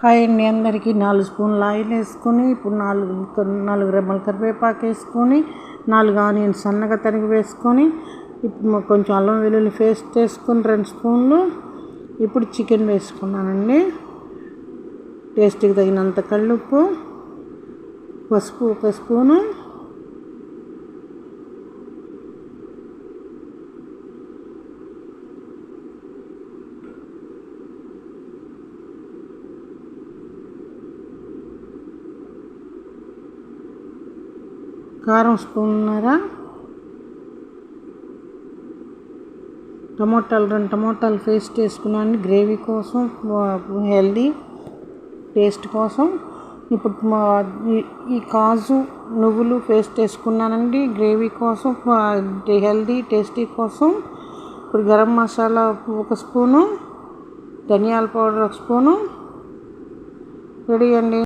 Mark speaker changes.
Speaker 1: Hi అండి అందరికీ. నాలుగు స్పూన్లు ఆయిల్ వేసుకొని ఇప్పుడు నాలుగు నాలుగు రెమ్మల కరివేపాకు వేసుకొని నాలుగు ఆనియన్స్ సన్నగా తరిగి వేసుకొని ఇప్పుడు కొంచెం అల్లం వెల్లుల్లి పేస్ట్ వేసుకొని రెండు స్పూన్లు ఇప్పుడు చికెన్ వేసుకున్నానండి. టేస్ట్కి తగినంత కళ్ళుప్పు పసుపు ఒక స్పూను కారం స్పూన్నర టమోటాలు రెండు టమోటాలు పేస్ట్ వేసుకున్నాను గ్రేవీ కోసం హెల్దీ టేస్ట్ కోసం. ఇప్పుడు మా ఈ- ఈ కాజు నువ్వులు పేస్ట్ వేసుకున్నానండి గ్రేవీ కోసం హెల్దీ టేస్టీ కోసం. ఇప్పుడు గరం మసాలా ఒక స్పూను ధనియాల పౌడర్ ఒక స్పూను. రెడీ అండి.